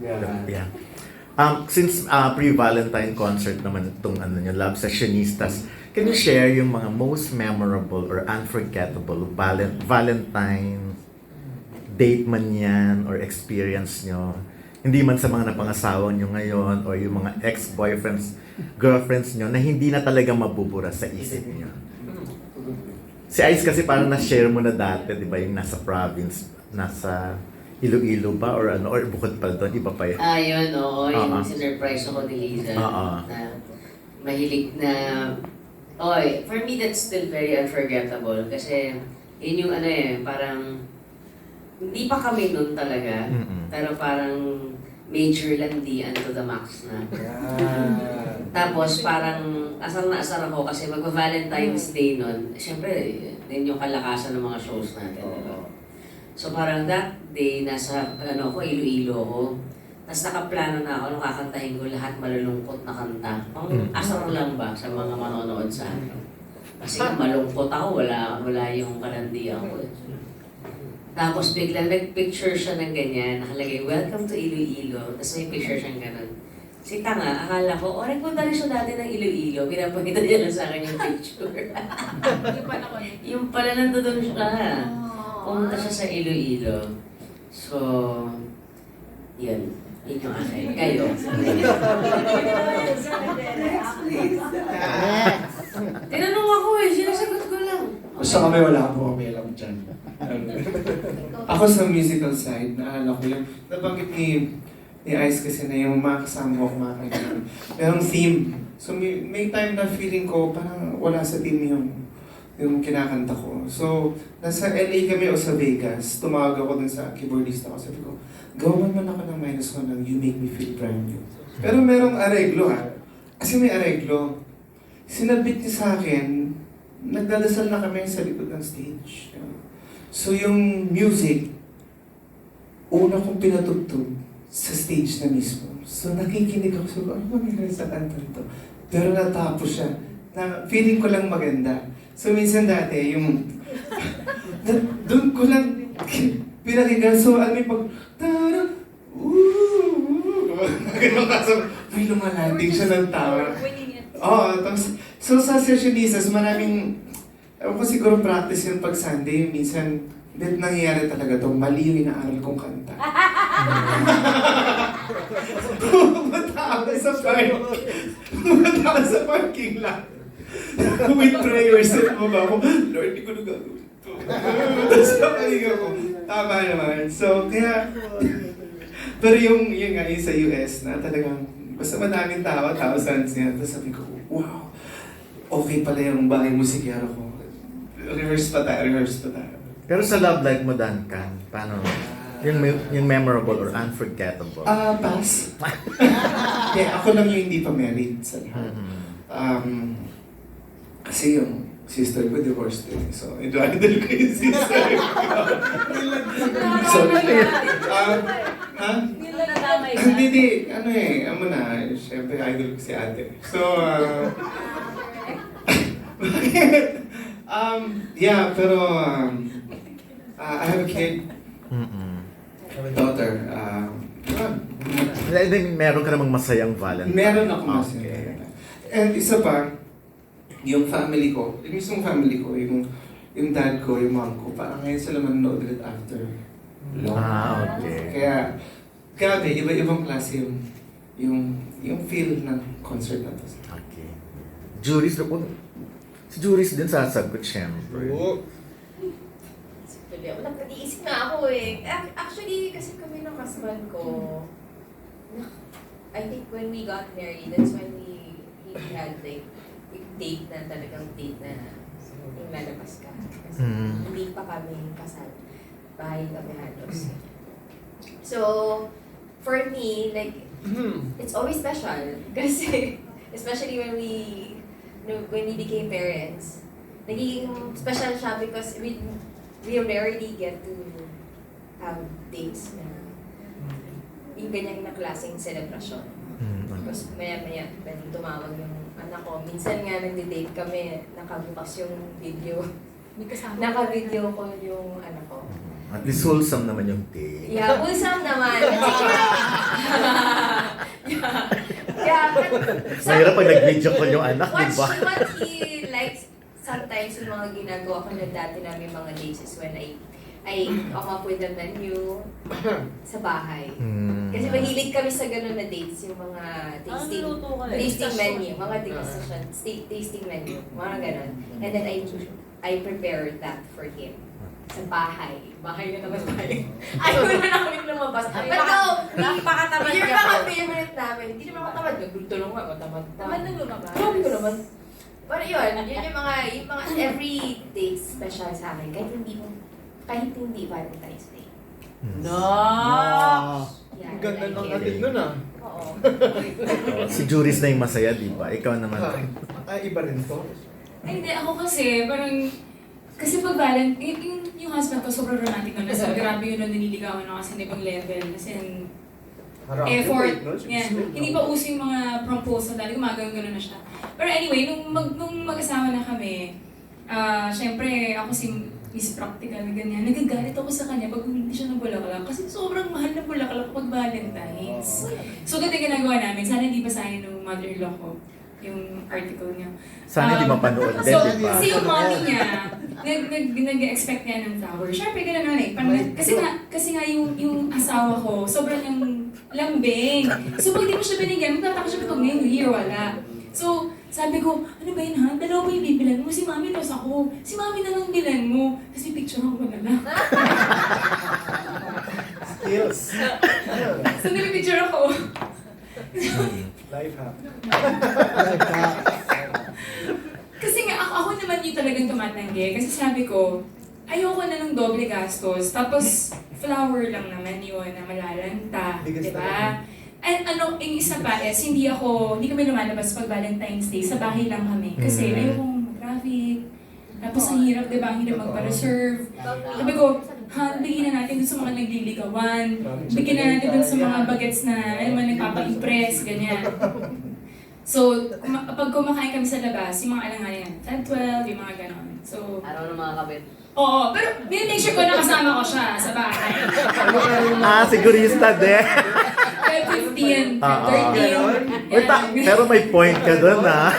Yeah. Um, since uh, pre-Valentine concert naman itong ano nyo, Love Sessionistas, can you share yung mga most memorable or unforgettable valen- Valentine date man yan or experience nyo? Hindi man sa mga napangasawa nyo ngayon or yung mga ex-boyfriends, girlfriends nyo na hindi na talaga mabubura sa isip nyo. Si Ice kasi parang na-share mo na dati, di ba, yung nasa province, nasa Iloilo ba or ano, or bukod pa doon, iba pa yun. Ah, yun, oo. Yung Oo. sinurprise ako ni Liza. Oo. Na mahilig na... Oy, for me, that's still very unforgettable. Kasi, yun yung ano eh, parang... Hindi pa kami nun talaga. Mm-mm. Pero parang major landian to the max na. Yeah. Tapos parang asar na asar ako kasi mag-Valentine's Day nun. Siyempre, din yung kalakasan ng mga shows natin. di ba? So parang that day, nasa ano ko, Iloilo ko. Tapos nakaplano na ako, nung kakantahin ko lahat malulungkot na kanta. Pang Mm. asar lang ba sa mga manonood sa akin? Kasi malungkot ako, wala, wala yung kalandian ko. eh. Tapos biglang nag-picture siya ng ganyan, nakalagay, Welcome to Iloilo. Tapos may picture siyang ganun. Si Tanga, akala ko, oh, nagpunta rin siya dati ng Iloilo. Pinapakita niya lang sa akin yung picture. Hindi pa ako yung pala nandoon siya. Oh. Pumunta siya sa Iloilo. So, yun. Yun yung akin. Kayo. Tinanong ako eh, sinasagot ko lang. Basta kami wala kami alam dyan. Ako sa musical side, naalala ko yung nabanggit ni ni Ice kasi na yung mga kasama ko kumakanta. Merong theme. So may, may time na feeling ko parang wala sa team yung yung kinakanta ko. So, nasa LA kami o sa Vegas, tumawag ako dun sa keyboardista ko. Sabi ko, gawan man ako ng minus one ng You Make Me Feel Brand New. Pero merong areglo ha. Kasi may areglo. Sinabit niya sa akin, nagdadasal na kami sa likod ng stage. So yung music, una kong pinatugtog sa stage na mismo. So nakikinig ako, so ano mangyayari sa kanta nito? Pero natapos siya. Na, feeling ko lang maganda. So minsan dati, yung... doon ko lang pinakinggan. So ano yung pag... Tara, ooh, Ganun ka. So, may lumalanding siya ng tawa. Oo, tapos, so sa sessionistas, maraming, ewan ko siguro practice yun pag Sunday, minsan, hindi nangyayari talaga to, mali yung inaaral kong kanta. Pumunta ako sa park, pumunta ako sa parking lot. With prayers, mo ba ako, Lord, di ko na gagawin to. Tapos nakahinga ko, tama naman. So, kaya, pero yung, yung nga, yung sa US na talagang, basta madaming tao, thousands yan. Tapos sabi ko, wow, okay pala yung bahay musikero ko. Reverse pa tayo, reverse pa tayo. Pero sa love life mo, Duncan, paano? Yung, me- yung memorable or unforgettable? Ah, pass. yeah, ako lang yung hindi pa married sa lahat. Mhm. Um, kasi yung sister ko divorced din. So, idol ko yung sister ko. so, ah, ha? Hindi, di, ano eh, ano na, syempre idol ko si ate. So, uh, um, yeah, pero, um, uh, I have a kid, Mm-mm. I have a daughter. Um, I mean, meron ka namang masayang Valentine. meron ako mas Okay. And isa pa, yung family ko, yung mismong family ko, yung, yung dad ko, yung mom ko, parang ngayon sila manonood ulit after long. Ah, okay. Kaya, grabe, iba-ibang klase yung, yung, yung feel ng concert na to. Okay. Juris, kung si Juris din sasagot, syempre. Actually, ako nagpag-iisip na ako eh. Ac- Actually, kasi kami ng husband ko, na- I think when we got married, that's when we, he had like, date na talagang date na yung lalabas ka. Kasi Mm. hindi pa kami kasal. Bahay kami halos. So, for me, like, it's always special. Kasi, especially when we, no, when we became parents, nagiging special siya because we, we rarely get to have dates na yung ganyan na klaseng celebration. Mm. Tapos maya-maya, pwede tumawag yung anak ko. Minsan nga nagde-date kami, nakabukas yung video. May kasama. Naka-video ko yung anak ko. Mm-hmm. At least wholesome naman yung tea. Yeah, wholesome naman. yeah. Yeah. But, Mahirap pag nag-video ko yung anak, di ba? What diba? he likes sometimes yung mga ginagawa ko na dati namin mga days is when I I come up with a menu sa bahay. Hmm. Kasi mahilig kami sa ganun na dates, yung mga tasting, Ano luto ka eh? tasting menu, mga degustation, sta- tasting menu, mga ganun. And then I I prepared that for him sa bahay. Bahay na naman tayo. Ayaw na namin lumabas. But no, Napakatamad yung niya mga po. favorite namin, hindi naman ako tamad. Nagtulong ako, tamad. Tamad nang lumabas. Sabi ko naman. Pero yun, yun yung mga, yung mga every day special sa akin. Kahit hindi mo, kahit hindi Valentine's Day. No! Yeah, Ang ganda I ng it. atin nun ah. Oo. Si Juris na yung masaya, di ba? Ikaw naman. Ay, iba rin to. Ay, hindi. Ako kasi, parang, kasi pag Valent, yung, yung, yung husband ko sobrang romantic na nasa, grabe yun nung naniligawan ako kasi ibang level. Kasi Harap. effort, No? yan. Hindi pa uso yung mga proposal dati, gumagawin gano'n na siya. Pero anyway, nung, mag, nung mag-asawa na kami, ah, syempre, ako si Miss Practical na ganyan, nagagalit ako sa kanya pag hindi siya ng bulaklak kasi sobrang mahal ng bulaklak pag Valentine's. So, ganito yung ginagawa namin. Sana hindi basahin ng mother-in-law ko yung article niya. Sana hindi Um, mapanood din, So, di ba? kasi yung mommy niya, nag, nag, nag-expect niya ng flower. Siyempre, gano'n na eh. Parang, kasi nga, kasi nga yung, yung asawa ko, sobrang yung lambing. So, pag di mo siya binigyan, magtataka siya pag ngayong year, wala. So, sabi ko, ano ba yun ha? Dalawa ba yung bibilan mo? Si mami tapos ako. Si mami na lang bilan mo. Kasi picture ako na lang. Skills. So, nilipicture ako. Life hack. Kasi nga, ako, ako naman yung talagang tumatanggi. Kasi sabi ko, ayoko na ng doble gastos. Tapos, flower lang naman yun na malalanta. Bigas di ba? talaga. And ano, yung isa pa is, hindi ako, hindi kami lumalabas pag Valentine's Day. Sa bahay lang kami. Kasi Mm. ayoko mag-traffic. Tapos ang hirap, di ba? Ang hirap magpa-reserve. Sabi ko, ha, bigyan na natin dun sa mga nagliligawan. Bigyan na natin dun sa mga bagets na, alam mo, nagpapa-impress, ganyan. So, kuma- pag kumakain kami sa labas, yung mga alanganin yan, 10, 12, yung mga ganon. So, Araw ng mga kabit. oo, pero make sure ko na kasama ko siya sa bahay. Ah, sigurista din. 12, 15, Ah, ah. 13. Uy, ta- pero may point ka doon, ha?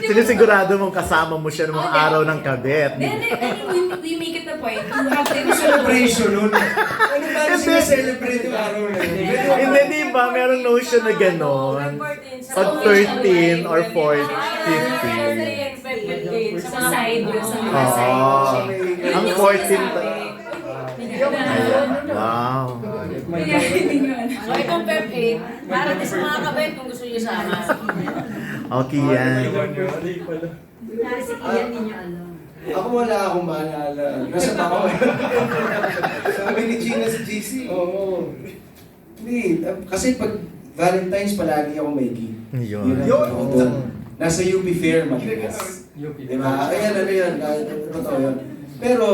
Sinisigurado mong kasama mo siya ng mga Okay. araw ng kabit. Then, then, I mean, we, we make it a point to have them Celebration nun. Ano ba Hindi. sineselebrate yung araw na yun? Hindi, di ba? Merong notion na gano'n. Pag 13 or 14, 15. Sa side, sa mga Oo. side. Ang 14 ta- Wow. Hindi ko alam. So, itong Feb 8, para sa mga kabit kung gusto niyo sama. Okay yan. Si Ian, hindi alam. Ako wala akong maalala. Nasa ako. Sabi ni Gina sa GC. Oo. Hindi, kasi pag Valentine's palagi ako may gig. Yun. Yun. Nasa UP Fair madalas. Di ba? Ayan, ano yun. ah, Totoo yun. Pero,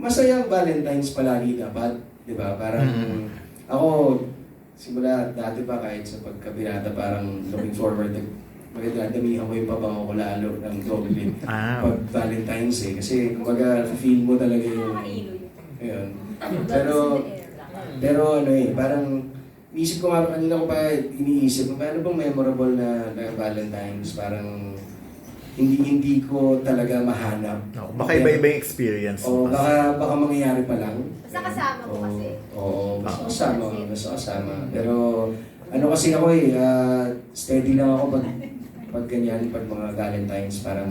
mm, masaya ang Valentine's palagi dapat. Di ba? Parang, Mm. ako, simula dati pa kahit sa pagkabinata, parang looking forward to magdadamihan ko yung pabango ko lalo ng doble Ah. pag Valentine's eh. Kasi kumbaga, feel mo talaga yung... Ayun. Pero, pero ano eh, parang isip ko nga kanina ko pa iniisip, ano bang memorable na, na Valentine's? Parang hindi hindi ko talaga mahanap. Oh, Baka iba-iba yung experience O baka, baka mangyayari pa lang. Basta kasama mo kasi. Oo, basta Ah. kasama, basta kasama. Pero ano kasi ako eh, ah, steady lang ako pag pag ganyan, pag mga Valentine's, parang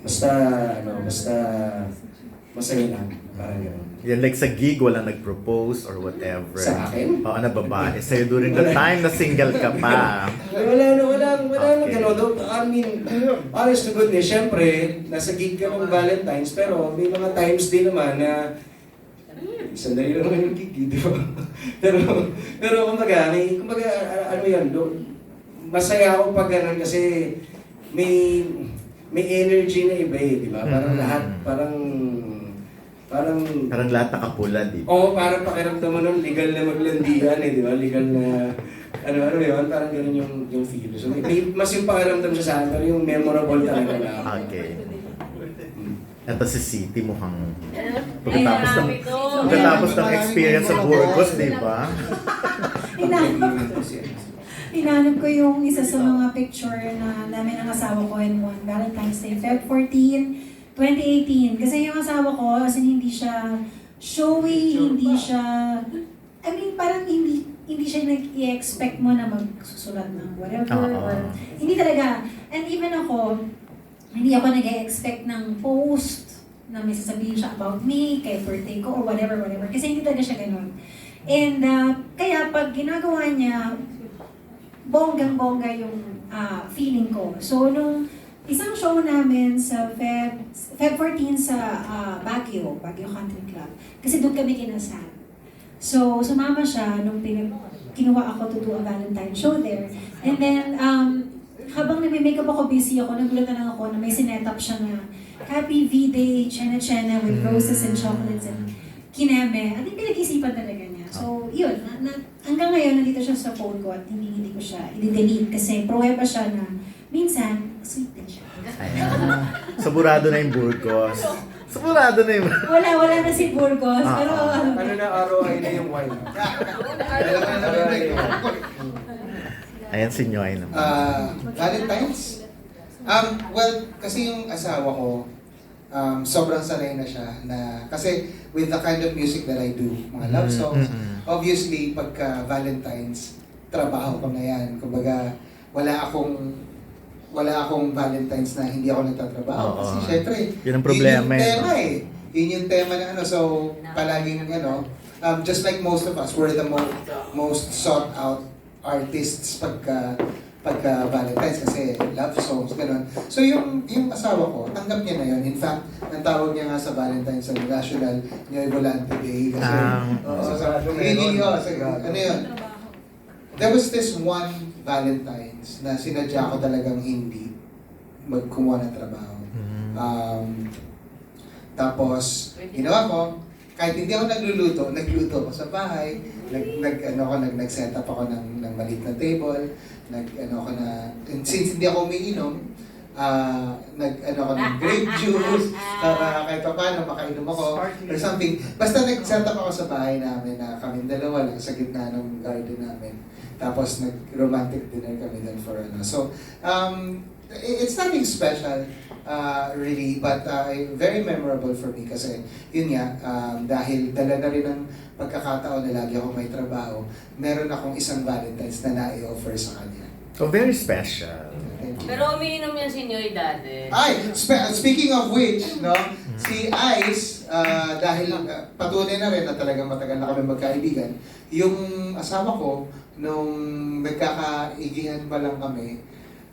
basta, ano, basta masaya lang. Parang gano'n. Yan, like sa gig, walang nag-propose or whatever. Sa akin? Oo, na babae. Sa'yo during the time na single ka pa. Wala na, wala, wala na Okay. gano'n. Though, I mean, honest to goodness, syempre, nasa gig ka ng Valentine's, pero may mga times din naman na sandali lang naman yung gig, eh, di ba? pero, pero kumbaga, may, kumbaga, ano yan, do, masaya ako pag ganun kasi may, may energy na iba eh, di ba? Parang Mm. lahat, parang, parang, Parang lahat nakapula, di ba? Oo, parang pakiramdam mo nun, legal na maglandian eh, di ba? Legal na, ano, ano yun, parang ganun yung, yung feel. So, may, mas yung pakiramdam siya sa akin, pero yung memorable talaga na ako. Okay. Ito si City mukhang Ay, pagkatapos ng pagkatapos ng experience sa Burgos, di ba? Hinanap ko yung isa sa mga picture na namin ang asawa ko in one Valentine's Day, Feb 14, 2018. Kasi yung asawa ko, as in hindi siya showy, hindi siya, I mean, parang hindi hindi siya nag-i-expect mo na magsusulat ng whatever or hindi talaga. And even ako, hindi ako nag-expect ng post na may sasabihin siya about me, kay birthday ko, or whatever, whatever. Kasi hindi talaga siya ganun. And uh, kaya pag ginagawa niya, bonggang-bongga yung ah, feeling ko. So, nung isang show namin sa Feb, Feb 14 sa ah, Baguio, Baguio Country Club, kasi doon kami kinasal. So, sumama siya nung pinag kinuha ako to do a Valentine show there. And then, um, habang nagme-makeup ako, busy ako, nagulat na lang ako na may sinet-up siya na Happy V-Day, Chena Chena with roses and chocolates and kineme. At yung pinag-isipan talaga niya. So, yun. Na, na, hanggang ngayon, nandito siya sa phone ko at hindi, hindi ko siya i-delete kasi pruweba siya na minsan, sweet din siya. Saburado na yung Burgos. Saburado na yung... Wala, wala na si Burgos. Ah, pero, ah. ano, Ano na ROI na yung wine? ROI na yung Ayan si Nyoy naman. Ah, Valentine's? Um, well, kasi yung asawa ko, um, sobrang sanay na siya na, kasi with the kind of music that I do, mga love Mm, songs, mm, mm. obviously, pagka Valentine's, trabaho ko na yan. Kumbaga, wala akong wala akong Valentine's na hindi ako nagtatrabaho. Oo. Kasi syempre, Yun ang problema yun yung eh, tema no? eh. Yun yung tema na ano. So, palaging ano, um, just like most of us, we're the mo- most sought out artists pagka pagka Valentine's kasi love songs, gano'n. So yung yung asawa ko, tanggap niya na yun. In fact, ang tawag niya nga sa Valentine's sa National Noy Volante Day. Kasi, Ah. Oo, so, so, meron. yun, yun, sige, ano yun? There was this one Valentine's na sinadya ko talagang hindi magkumuha ng trabaho. Mm. Um, tapos, ginawa ko, kahit hindi ako nagluluto, nagluto ako sa bahay, nag, nag ano ako, nag, nag-set up ako ng, ng maliit na table, nag, ano ako na, and since hindi ako umiinom, ah nag, ano ako ng grape juice, para kahit pa paano makainom ako, or something. Basta nag-set up ako sa bahay namin na kami dalawa lang sa gitna ng garden namin. Tapos nag-romantic dinner kami doon for ano. So, um, it's nothing special uh, really, but uh, very memorable for me kasi yun nga, um, dahil dala na rin ng pagkakataon na lagi ako may trabaho, meron akong isang Valentine's na na-offer sa kanya. So, very special. Pero umiinom yan si Nyoy dati. Ay, spe- speaking of which, no, si Ice, ah, dahil ah, patunay na rin na talagang matagal na kami magkaibigan, yung asawa ko, nung nagkakaigihan pa lang kami,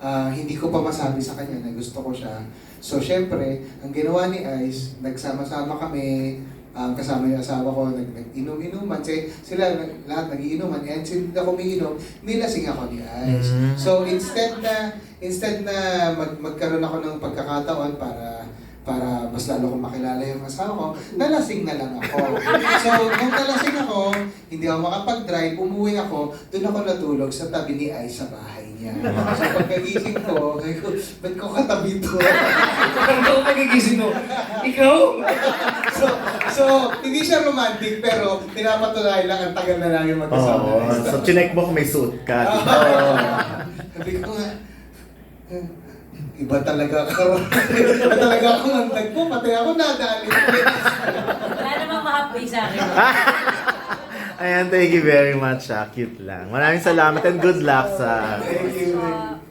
ah, hindi ko pa masabi sa kanya na gusto ko siya. So, syempre, ang ginawa ni Ice, nagsama-sama kami, um, kasama yung asawa ko, nag, nag-inom-inuman. Kasi sila nag- lahat nag-iinuman. And since ako umiinom, nilasing ako ni Ice. Mm. So, instead na instead na mag magkaroon ako ng pagkakataon para para mas lalo kong makilala yung asawa ko, nalasing na lang ako. So, nung nalasing ako, hindi ako makapag-drive, umuwi ako, doon ako natulog sa tabi ni Ay sa bahay niya. So, pagkagising ko, sabi ko, ba't ko katabi to? Ano pagigising mo? Ikaw? so, so, hindi siya romantic, pero pinapatuloy lang ang tagal na namin magkasama. Oo. So, chinek mo kung may suit ka. ba? Sabi ko nga, iba talaga ako. iba talaga ako ng tagpo, pati ako nadali. Wala namang ma-happy sa akin. Ayan, thank you very much. ah. Cute lang. Maraming salamat and good luck sa... Thank you.